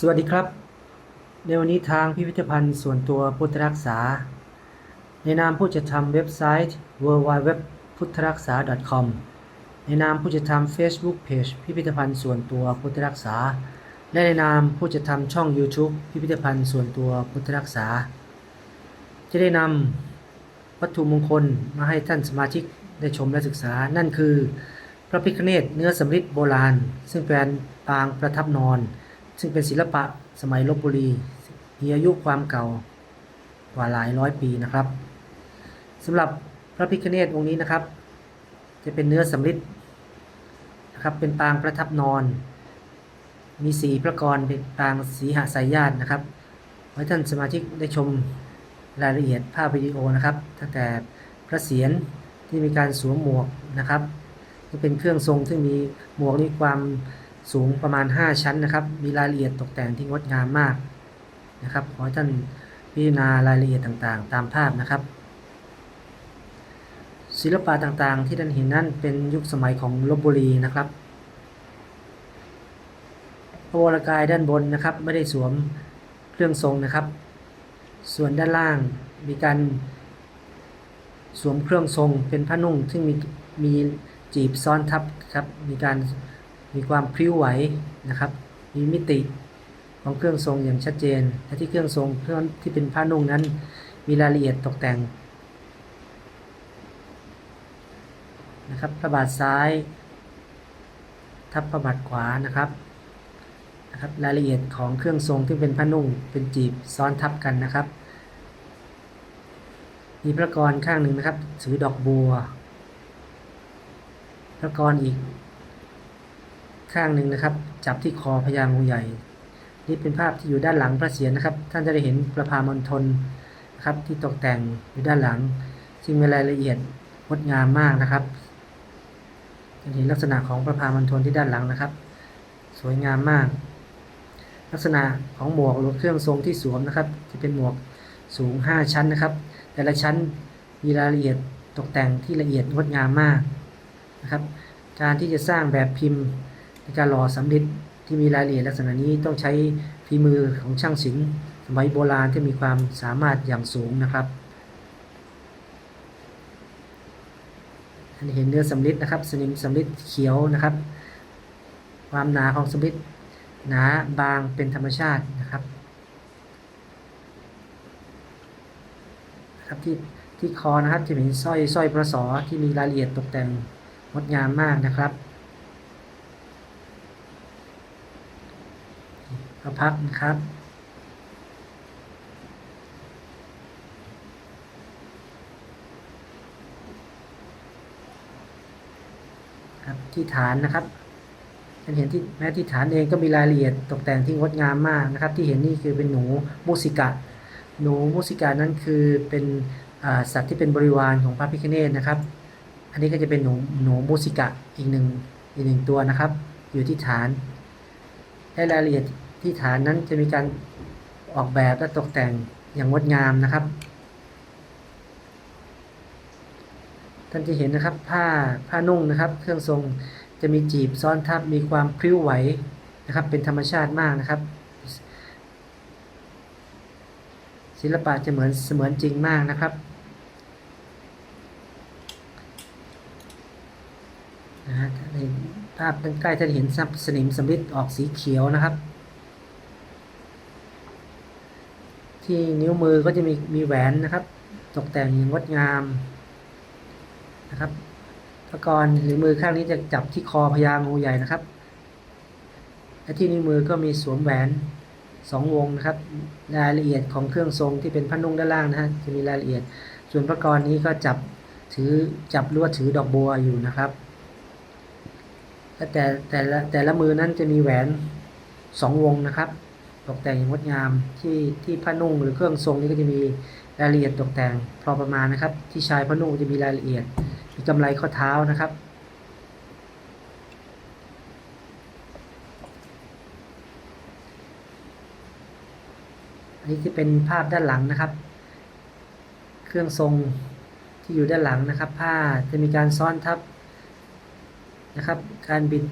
สวัสดีครับ ในวันนี้ทางพิพิธภัณฑ์ส่วนตัวพุทธรักษา ในนามผู้จัดทำเว็บไซต์ w w w พุทธรักษา .com ในนามผู้จัดทำ Facebook Page พิพิธภัณฑ์ส่วนตัวพุทธรักษา และในนามผู้จัดทำช่อง YouTube พิพิธภัณฑ์ส่วนตัวพุทธรักษา จะได้นำวัตถุมงคลมาให้ท่านสมาชิกได้ชมและศึกษา นั่นคือ พระพิฆเนศเนื้อสำริดโบราณ ซึ่งเป็นปางประทับนอน ซึ่งเป็นศิลปะสมัยลบบุรี มีอายุความเก่ากว่าหลายร้อยปีนะครับสำหรับพระพิฆเนศองค์นี้นะครับ จะเป็นเนื้อสำริดนะครับเป็นปางประทับนอน มีสีพระกรเป็นปางสีหสายญาตินะครับขอให้ท่านสมาชิกได้ชมรายละเอียดภาพวิดีโอนะครับตั้งแต่พระเศียรที่มีการสวมหมวกนะครับที่เป็นเครื่องทรงซึ่งมีหมวกนี่ความ สูงประมาณ 5 ชั้นนะครับ มีรายละเอียดตกแต่งที่งดงามมากนะครับ ขอท่านพิจารณารายละเอียดต่างๆ ตามภาพนะครับ ศิลปะต่างๆ ที่ท่านเห็นนั่นเป็นยุคสมัยของลบบุรีนะครับพระวรกายด้านบนนะครับ ไม่ได้สวมเครื่องทรงนะครับ ส่วนด้านล่างมีการสวมเครื่องทรงเป็นผ้านุ่ง ซึ่งมีมีจีบซ้อนทับครับ มีการ มีความพริ้วไหวนะครับ มีมิติของเครื่องทรงอย่างชัดเจน และที่เครื่องทรงเครื่องที่เป็นผ้านุ่งนั้น มีรายละเอียดตกแต่งนะครับพระบาทซ้าย ทับพระบาทขวานะครับนะครับ รายละเอียดของเครื่องทรงที่เป็นผ้านุ่งเป็นจีบซ้อนทับกันนะครับ มีพระกรข้างหนึ่งนะครับถือดอกบัวพระกรอีก ข้างหนึ่งนะครับ จับที่คอพญางูใหญ่ นี่เป็นภาพที่อยู่ด้านหลังพระเศียรนะครับ ท่านจะได้เห็นประพามณฑลนะครับที่ตกแต่งอยู่ด้านหลัง ซึ่งมีรายละเอียดงดงามมากนะครับจะเห็นลักษณะของประพามณฑลที่ด้านหลังนะครับ สวยงามมาก ลักษณะของหมวกหรือเครื่องทรงที่สวมนะครับ จะเป็นหมวกสูง 5 ชั้นนะครับ แต่ละชั้นมีรายละเอียดตกแต่งที่ละเอียดงดงามมากนะครับ การที่จะสร้างแบบพิมพ์ ในการหล่อสำริดที่มีรายละเอียดลักษณะนี้ต้องใช้ฝีมือของช่างศิลป์สมัยโบราณที่มีความสามารถอย่างสูงนะครับอันนี้เห็นเนื้อสำริดนะครับ สนิมสำริดเขียวนะครับ ความหนาของสำริดหนาบางเป็นธรรมชาตินะครับครับที่ที่คอนะครับจะเป็นสร้อยสร้อยประสอที่มีรายละเอียดตกแต่งงดงามมากนะครับ พักนะครับ ครับที่ฐานนะครับท่านเห็นที่แม้ที่ฐานเองก็มีรายละเอียดตกแต่งที่งดงามมากนะครับ ที่เห็นนี่คือเป็นหนูมูสิกะ หนูมูสิกะนั้นคือเป็นสัตว์ที่เป็นบริวารของพระพิฆเนศนะครับ อันนี้ก็จะเป็นหนูหนูมูสิกะอีกหนึ่งอีกหนึ่งตัวนะครับ อยู่ที่ฐานและรายละเอียด ที่ฐานนั้นจะมีการออกแบบและตกแต่งอย่างงดงามนะครับ ท่านจะเห็นนะครับผ้าผ้านุ่งนะครับ เครื่องทรงจะมีจีบซ้อนทับมีความพริ้วไหวนะครับ เป็นธรรมชาติมากนะครับ ศิลปะจะเหมือนเสมือนจริงมากนะครับนะฮะถ้าเห็นภาพใกล้ท่านเห็นสนิมสำริดออกสีเขียวนะครับ ที่นิ้วมือก็จะมีมีแหวนนะครับ ตกแต่งอย่างดงามนะครับตะกอนหรือมือข้างนี้จะจับที่คอพญางูใหญ่นะครับ และที่นิ้วมือก็มีสวมแหวนสองวงนะครับ รายละเอียดของเครื่องทรงที่เป็นผ้านุ่งด้านล่างนะฮะจะมีรายละเอียด ส่วนพระกรนี้ก็จับถือจับลวดถือดอกบัวอยู่นะครับแต่แต่ละแต่ละมือนั้นจะมีแหวนสองวงนะครับ ตกแต่งอย่างงดงามที่ที่ผ้านุ่งหรือเครื่องทรงนี้ก็จะมีรายละเอียดตกแต่งพอประมาณนะครับ ที่ชายผ้านุ่งจะมีรายละเอียด มีกำไรข้อเท้านะครับ อันนี้จะเป็นภาพด้านหลังนะครับ เครื่องทรงที่อยู่ด้านหลังนะครับ ผ้าจะมีการซ้อนทับนะครับ การบิด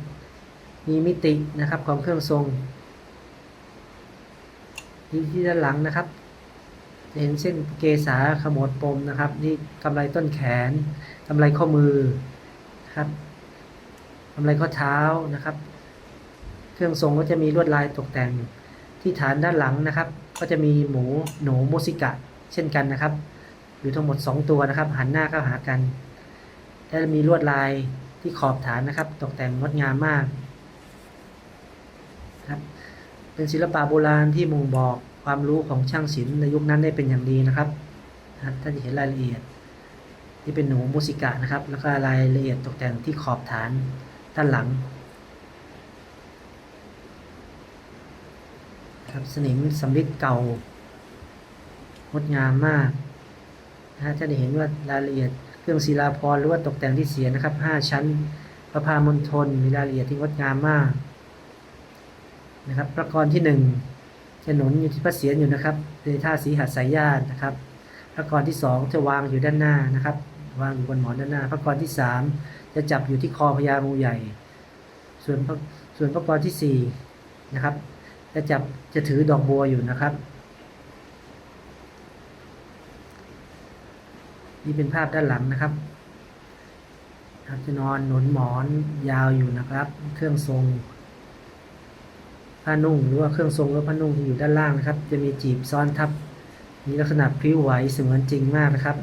มีมิตินะครับของเครื่องทรง ที่ที่ด้านหลังนะครับจะเห็นเส้นเกษาขมวดปมนะครับ นี่กำไรต้นแขนกำไรข้อมือครับกำไรข้อเท้านะครับ เครื่องทรงก็จะมีลวดลายตกแต่งที่ฐานด้านหลังนะครับ ก็จะมีหมูหนูมูสิกะ เช่นกันนะครับ อยู่ทั้งหมด 2 ตัวนะครับ หันหน้าเข้าหากันและมีลวดลายที่ขอบฐานนะครับ ตกแต่งงดงามมากครับ เป็นศิลปะโบราณที่บ่งบอกความรู้ของช่างศิลป์ในยุคนั้นได้เป็นอย่างดีนะครับท่านจะเห็นรายละเอียดที่เป็นหนูมูสิกะนะครับ แล้วก็รายละเอียดตกแต่งที่ขอบฐานด้านหลังครับสนิมสำริดเก่างดงามมากนะฮะท่านจะเห็นว่ารายละเอียดเครื่องศิลาภรหรือว่าตกแต่งที่เสียนะครับ 5 ชั้น ประพามณฑลมีรายละเอียดที่งดงามมาก นะครับ พระกรที่หนึ่งจะหนุนอยู่ที่พระเศียรอยู่นะครับในท่าสีหัสายญาตินะครับ พระกรที่สองจะวางอยู่ด้านหน้านะครับ วางอยู่บนหมอนด้านหน้า พระกรที่สามจะจับอยู่ที่คอพญางูใหญ่ ส่วนพระส่วนพระกรที่สี่นะครับ จะจับจะถือดอกบัวอยู่นะครับ นี่เป็นภาพด้านหลังนะครับครับจะนอนหนุนหมอนยาวอยู่นะครับ เครื่องทรง ผ้านุ่งหรือว่าเครื่องทรงหรือผ้านุ่งที่อยู่ด้านล่างนะครับ จะมีจีบซ้อนทับ มีลักษณะพริ้วไหวเสมือนจริงมากนะครับ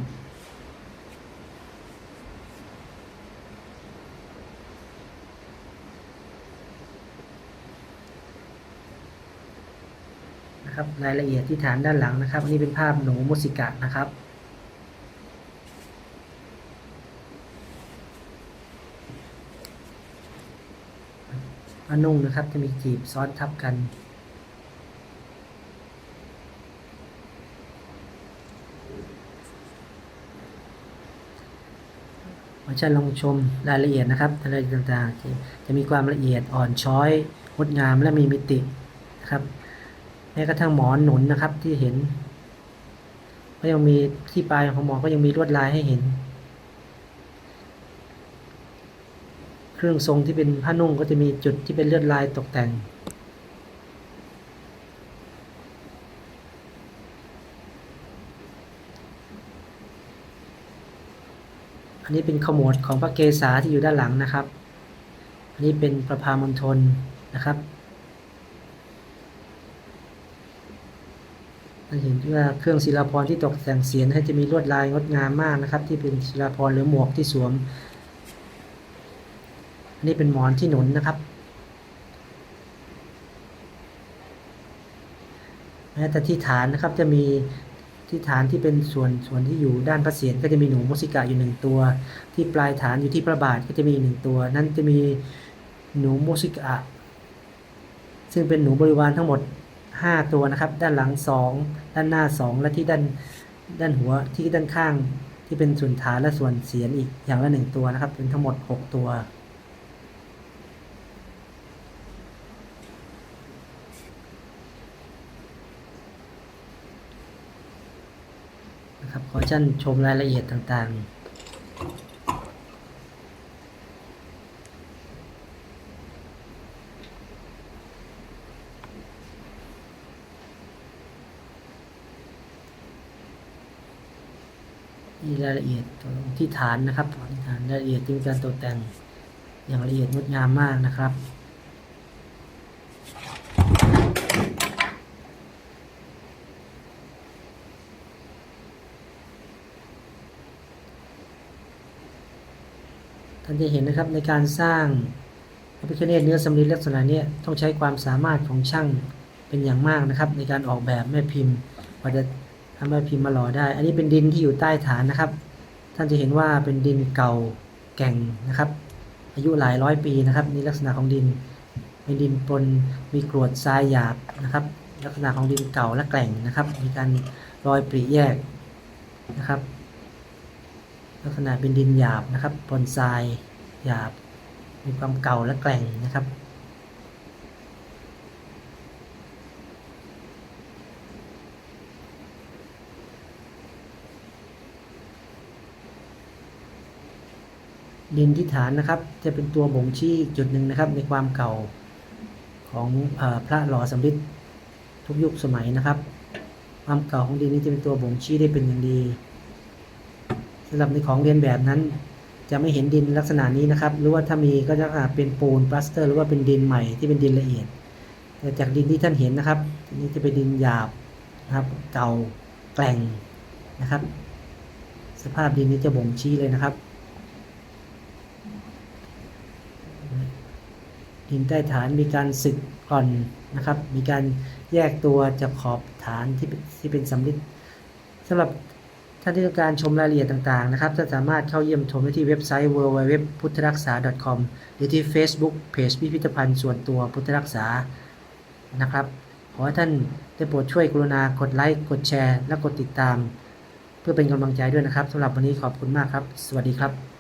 นะครับ รายละเอียดที่ฐานด้านหลังนะครับ อันนี้เป็นภาพหนูมุสิกะนะครับ ผ้านุ่งนะครับ จะมีจีบซ้อนทับกัน ขอเชิญลองชมรายละเอียดนะครับรายละเอียดต่างๆ จะมีความละเอียดอ่อนช้อยงดงามและมีมิตินะครับแม้กระทั่งหมอนหนุนนะครับที่เห็น ก็ยังมีที่ปลายของหมอนก็ยังมีลวดลายให้เห็น เครื่องทรงที่เป็นผ้านุ่งก็จะมีจุดที่เป็นเลวดลายตกแต่ง อันนี้เป็นขมวดของพระเกศาที่อยู่ด้านหลังนะครับ อันนี้เป็นประพามณฑลนะครับเราเห็นว่าเครื่องศิลาภรที่ตกแต่งเสียนให้จะมีลวดลายงดงามมากนะครับ ที่เป็นศิลาภรหรือหมวกที่สวม อันนี้เป็นหมอนที่หนุนนะครับ แม้แต่ที่ฐานนะครับจะมีที่ฐานที่เป็นส่วนส่วนที่อยู่ด้านพระเศียรก็จะมีหนูมุสิกะอยู่หนึ่งตัว ที่ปลายฐานอยู่ที่พระบาทก็จะมีหนึ่งตัว นั่นจะมีหนูมุสิกะซึ่งเป็นหนูบริวารทั้งหมด 5 ตัวนะครับ ด้านหลัง 2 ด้านหน้า 2 และที่ด้านด้านหัวที่ด้านข้างที่เป็นส่วนฐานและส่วนเสียรอีกอย่างละหนึ่งตัวนะครับเป็นทั้งหมด 6 ตัว นะครับขอท่านชมรายละเอียดต่างๆนี่รายละเอียดตรงที่ฐานนะครับที่ฐานรายละเอียดที่มีการตกแต่งอย่างละเอียดงดงามมากนะครับานจะเห็นนะครับในการสร้างพระพิฆเนศเนื้อสำริดลักษณะนี้ต้องใช้ความสามารถของช่างเป็นอย่างมากนะครับ ในการออกแบบแม่พิมพ์กว่าจะทำแม่พิมพ์มาหล่อได้ อันนี้เป็นดินที่อยู่ใต้ฐานนะครับ ท่านจะเห็นว่าเป็นดินเก่าแก่งนะครับ อายุหลายร้อยปีนะครับนี่ลักษณะของดินเป็นดินปนมีกรวดทรายหยาบนะครับ ลักษณะของดินเก่าและแก่งนะครับ มีการรอยปริแยกนะครับ ลักษณะเป็นดินหยาบนะครับปนทรายหยาบ มีความเก่าและแกร่งนะครับ ดินที่ฐานนะครับ จะเป็นตัวบ่งชี้จุดหนึ่งนะครับ ในความเก่าของอพระหล่อสำริดทุกยุคสมัยนะครับ ความเก่าของดินนี้จะเป็นตัวบ่งชี้ได้เป็นอย่างดี สำหรับในของเรียนแบบนั้น จะไม่เห็นดินลักษณะนี้นะครับ หรือว่าถ้ามีก็จะเป็นปูนปลาสเตอร์ หรือว่าเป็นดินใหม่ที่เป็นดินละเอียดแต่จากดินที่ท่านเห็นนะครับนนี้จะเป็นดินหยาบนะครับ เก่าแกร่งนะครับ สภาพดินนี้จะบ่งชี้เลยนะครับ ดินใต้ฐานมีการสึกก่อนนะครับ มีการแยกตัวจากขอบฐานที่เป็นที่เป็นสำริดสำหรับ ท่านที่ต้องการชมรายละเอียดต่างๆนะครับจะสามารถเข้าเยี่ยมชมได้ที่เว็บไซต์ www พุทธรักษา .com หรือที่ Facebook Page พิพิธภัณฑ์ส่วนตัวพุทธรักษานะครับ ขอให้ท่านได้โปรดช่วยกรุณากดไลค์กดแชร์ และกดติดตาม เพื่อเป็นกำลังใจด้วยนะครับสำหรับวันนี้ขอบคุณมากครับ สวัสดีครับ